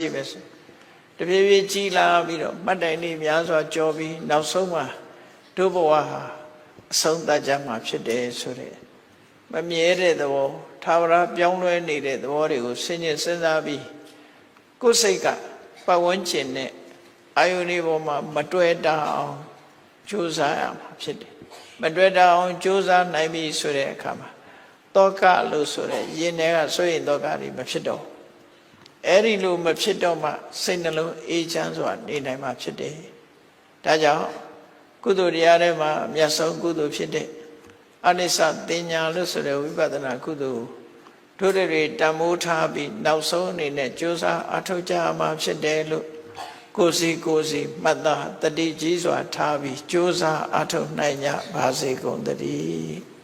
ကြည့်ပဲဆိုတဖြည်းဖြည်းကြီးလာပြီးတော့မှတ်တိုင်လေးများစွာကြောပြီးနောက်ဆုံးမှာဒုဘဝဟာအဆုံးသတ်ကြမှာဖြစ်တယ်ဆိုတဲ့မမြဲတဲ့သဘောသာဝရပြောင်းလဲနေတဲ့သဘောတွေကိုဆင်ញင်စဉ်းစားပြီးကိုယ်စိတ်ကပတ်ဝန်းကျင်နဲ့အာယုန်ဒီပေါ်မှာမတွေ့တာအောင်ကြိုးစားရမှာဖြစ်တယ်မတွေ့တာအောင်ကြိုးစားနိုင်ပြီဆိုတဲ့အခါမှာတောကလို့ဆိုတဲ့ယင်တွေကဆိုရင်တောကတွေမဖြစ်တော့ဘူး အဲ့ဒီလိုမဖြစ်တော့မှစိတ်နှလုံးအေးချမ်းစွာနေနိုင်မှာဖြစ်တယ်။ဒါကြောင့်ကုသိုလ်တရားထဲမှာအမြတ်ဆုံးကုသိုလ်ဖြစ်တဲ့အနိစ္စတင်ညာလို့ဆိုတဲ့ဝိပဿနာကုသိုလ်တို့တွေတန်မိုးထားပြီးနောက်ဆုံးအနေနဲ့ကြိုးစားအထောက်ကြမှာဖြစ်တယ်လို့ကိုယ်စီကိုယ်စီမှတ်သားတတိကြီးစွာထားပြီးကြိုးစားအထောက်နိုင်ကြပါစေကုန်သတည်း